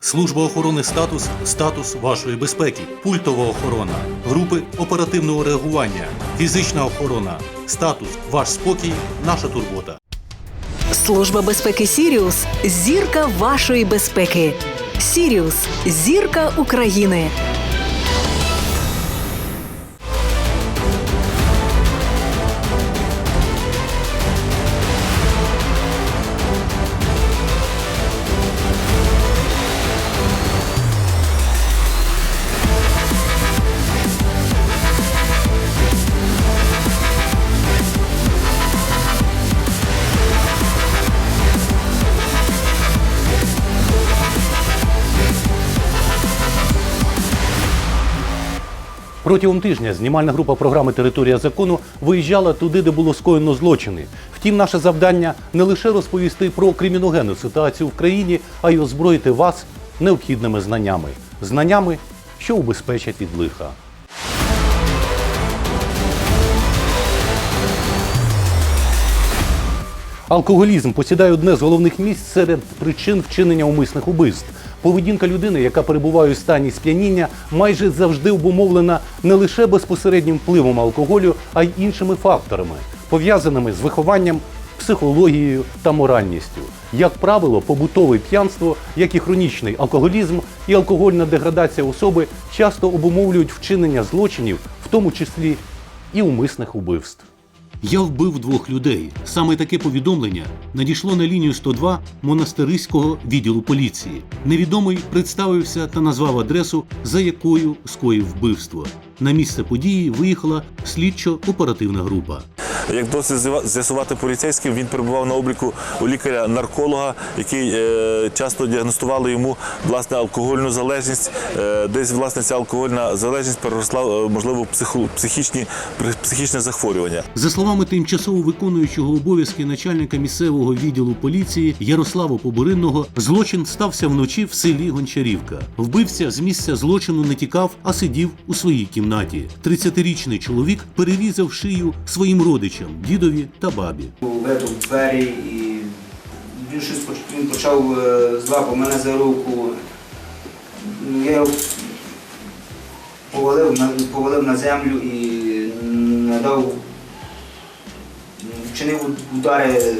Служба охорони статус статус вашої безпеки, пультова охорона, групи оперативного реагування, фізична охорона, статус ваш спокій, наша турбота. Служба безпеки Сіріус зірка вашої безпеки. Сіріус зірка України. Протягом тижня знімальна група програми Територія закону виїжджала туди, де було скоєно злочини. Втім, наше завдання не лише розповісти про криміногенну ситуацію в країні, а й озброїти вас необхідними знаннями. Знаннями, що убезпечать від лиха. Алкоголізм посідає одне з головних місць серед причин вчинення умисних убивств. Поведінка людини, яка перебуває у стані сп'яніння, майже завжди обумовлена не лише безпосереднім впливом алкоголю, а й іншими факторами, пов'язаними з вихованням, психологією та моральністю. Як правило, побутове п'янство, як і хронічний алкоголізм і алкогольна деградація особи часто обумовлюють вчинення злочинів, в тому числі і умисних убивств. Я вбив двох людей. Саме таке повідомлення надійшло на лінію 102 монастириського відділу поліції. Невідомий представився та назвав адресу, за якою скоїв вбивство. На місце події виїхала слідчо-оперативна група. Як з'ява- з'ясувати поліцейським, він перебував на обліку у лікаря-нарколога, який е, часто діагностували йому власне алкогольну залежність. Е, десь власне ця алкогольна залежність переросла е, можливо в психо- психічні психічне захворювання. За словами тимчасово виконуючого обов'язки начальника місцевого відділу поліції Ярослава Поборинного, злочин стався вночі в селі Гончарівка. Вбивця з місця злочину не тікав, а сидів у своїй кімнаті. 30-річний чоловік перерізав шию своїм родичам, дідові та бабі. Вибив двері і він щось він почав е, злапав мене за руку. Ну, Я повалив на, повалив на землю і надав, вчинив удари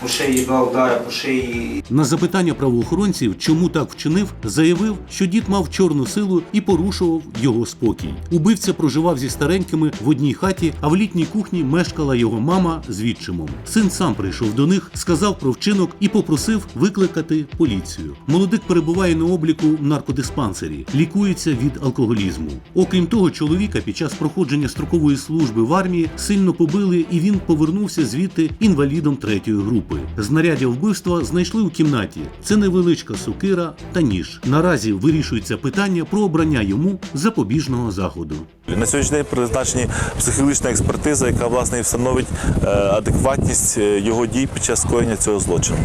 по шиї, два удари по шиї. На запитання правоохоронців, чому так вчинив, заявив, що дід мав чорну силу і порушував його спокій. Убивця проживав зі старенькими в одній хаті, а в літній кухні мешкала його мама з відчимом. Син сам прийшов до них, сказав про вчинок і попросив викликати поліцію. Молодик перебуває на обліку в наркодиспансері, лікується від алкоголізму. Окрім того, чоловіка під час проходження строкової служби в армії сильно побили, і він повернувся звідти інвалідом третьої групи. Знаряддя вбивства знайшли у кімнаті. Це невеличка сокира та ніж. Наразі вирішується питання про обрання йому запобіжного заходу. На сьогоднішній день призначені психологічна експертиза, яка власне і встановить е, адекватність е, його дій під час скоєння цього злочину.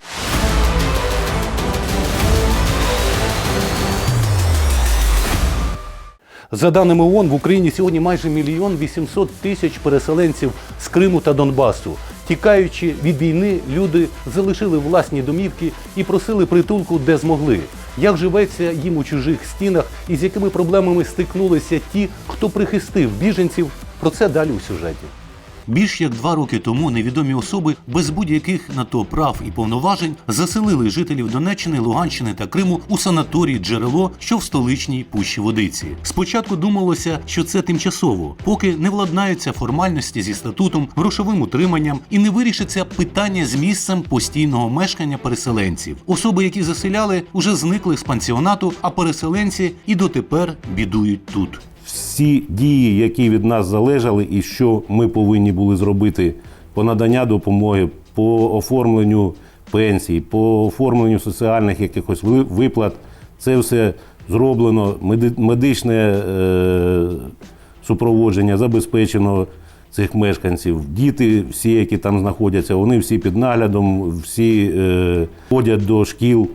За даними ООН, в Україні сьогодні майже мільйон 800 тисяч переселенців з Криму та Донбасу. Тікаючи від війни, люди залишили власні домівки і просили притулку, де змогли. Як живеться їм у чужих стінах і з якими проблемами стикнулися ті, хто прихистив біженців? Про це далі у сюжеті. Більш як два роки тому невідомі особи без будь-яких на то прав і повноважень заселили жителів Донеччини, Луганщини та Криму у санаторій джерело, що в столичній пущі водиці. Спочатку думалося, що це тимчасово, поки не владнаються формальності зі статутом, грошовим утриманням і не вирішиться питання з місцем постійного мешкання переселенців. Особи, які заселяли, уже зникли з пансіонату, а переселенці і дотепер бідують тут. Всі дії, які від нас залежали, і що ми повинні були зробити по надання допомоги, по оформленню пенсій, по оформленню соціальних якихось виплат, це все зроблено. Медичне е, супроводження забезпечено цих мешканців. Діти, всі, які там знаходяться, вони всі під наглядом, всі е, ходять до шкіл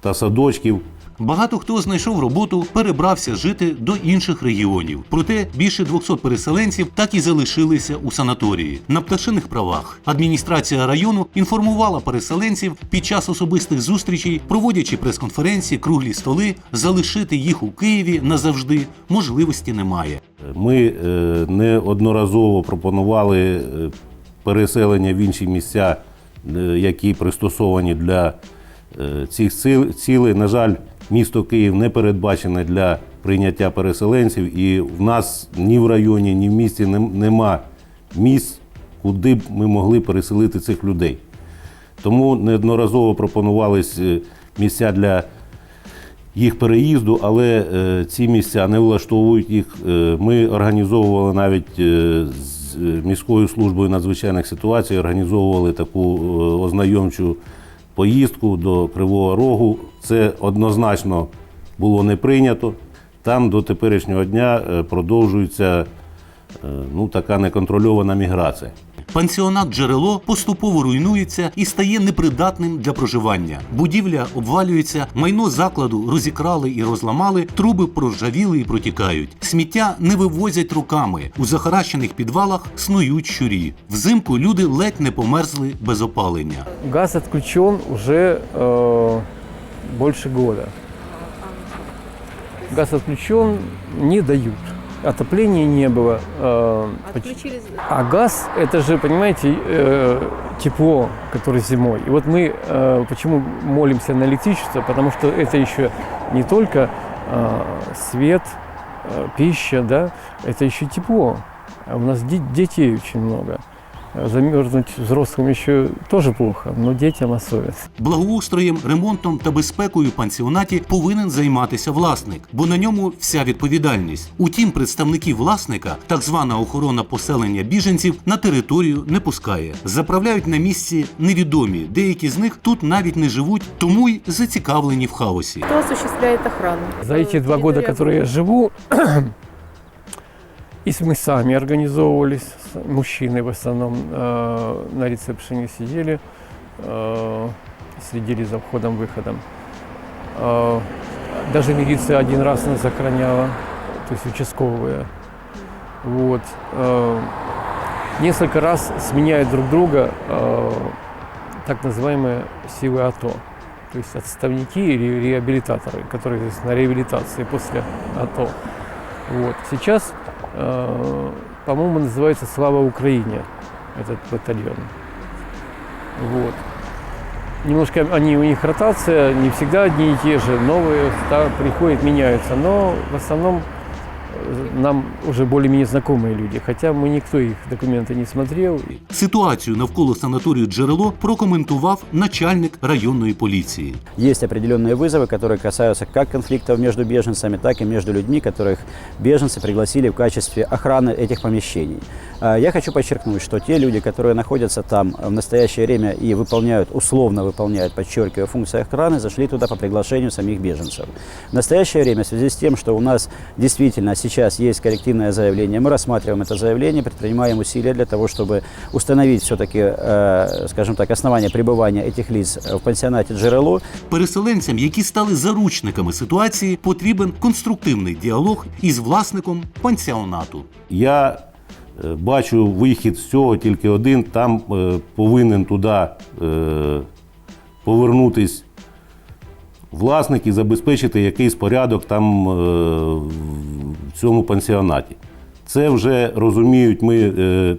та садочків. Багато хто знайшов роботу, перебрався жити до інших регіонів. Проте більше 200 переселенців так і залишилися у санаторії на пташиних правах. Адміністрація району інформувала переселенців під час особистих зустрічей, проводячи прес-конференції, круглі столи, залишити їх у Києві назавжди можливості немає. Ми е, неодноразово пропонували е, переселення в інші місця, е, які пристосовані для цих ціл- цілей. На жаль, місто Київ не передбачене для прийняття переселенців, і в нас ні в районі, ні в місті нема місць, куди б ми могли переселити цих людей. Тому неодноразово пропонувались е, місця для їх переїзду, але е, ці місця не влаштовують їх. Е, ми організовували навіть з міською службою надзвичайних ситуацій, організовували таку ознайомчу поїздку до Кривого Рогу. Це однозначно було не прийнято. Там до теперішнього дня е, продовжується е, ну, така неконтрольована міграція. Пансіонат джерело поступово руйнується і стає непридатним для проживання. Будівля обвалюється, майно закладу розікрали і розламали, труби проржавіли і протікають. Сміття не вивозять руками. У захаращених підвалах снують щурі. Взимку люди ледь не померзли без опалення. Газ отключен уже э, больше года. Газ отключен, не дают. Отопления не было. э, поч- а газ это же, понимаете, э, тепло, которое зимой. И вот мы э, почему молимся на электричество, потому что это еще не только свет, пища, да, это еще тепло. А у нас де- детей очень много. А Замерзнуть взрослым еще тоже плохо, но детям особенно. Благоустроєм, ремонтом та безпекою в пансіонаті повинен займатися власник, бо на ньому вся відповідальність. Утім, представників власника, так звана охорона поселення біженців, на територію не пускає. Заправляють на місці невідомі. Деякі з них тут навіть не живуть, тому й зацікавлені в хаосі. Кто осуществляет охрану? За эти два года, которые я живу, и мы сами организовывались, мужчины в основном э, на ресепшене сидели, э, следили за входом-выходом. Э, даже милиция один раз нас охраняла, то есть участковые. Вот. Э, несколько раз сменяют друг друга э, так называемые силы АТО. То есть отставники или реабилитаторы, которые здесь на реабилитации после АТО. Вот. Сейчас, э, по-моему, называется «Слава Украине» этот батальон. Вот. Немножко они, у них ротация, не всегда одни и те же, новые да, приходят, меняются, но в основном нам уже более-менее знакомые люди, хотя мы никто их документы не смотрел, Ситуацію навколо санаторію джерело прокоментував начальник районної поліції. Есть определенные вызовы, которые касаются как конфликтов между беженцами, так и между людьми, которых беженцы пригласили в качестве охраны этих помещений. А, Я хочу подчеркнуть, что те люди, которые находятся там в настоящее время и выполняют, условно выполняют, подчеркиваю, функции охраны, зашли туда по приглашению самих беженцев. В настоящее время, в связи с тем, что у нас действительно сейчас есть коллективное заявление, мы рассматриваем это заявление, предпринимаем усилия для того, чтобы установить все-таки, э, скажем так, основания пребывания этих лиц в пансионате «Джерело». Переселенцям, які стали заручниками ситуації, потрібен конструктивний діалог із власником пансіонату. Я е, бачу вихід з цього тільки один. Там е, повинен туди е, повернутись власник і забезпечити якийсь порядок там е, в цьому пансіонаті. Це вже розуміють. Ми е,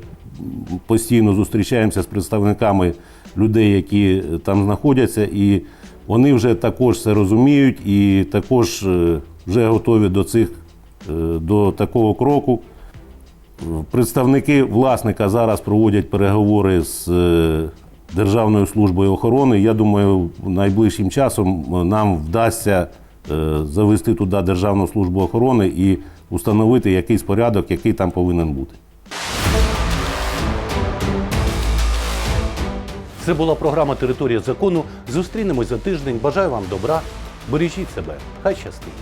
постійно зустрічаємося з представниками людей, які там знаходяться, і вони вже також це розуміють і також е, вже готові до цих до такого кроку. Представники власника зараз проводять переговори з Державною службою охорони. Я думаю, найближчим часом нам вдасться е, завести туди Державну службу охорони і установити якийсь порядок, який там повинен бути. Це була програма Територія закону. Зустрінемось за тиждень. Бажаю вам добра. Бережіть себе. Хай щастить.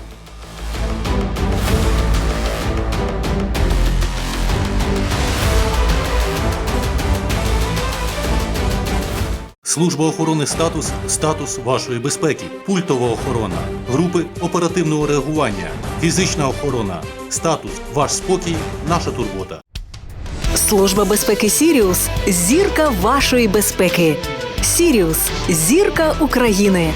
Служба охорони статус статус вашої безпеки, пультова охорона, групи оперативного реагування, фізична охорона, статус ваш спокій, наша турбота. Служба безпеки Сіріус зірка вашої безпеки. Сіріус зірка України.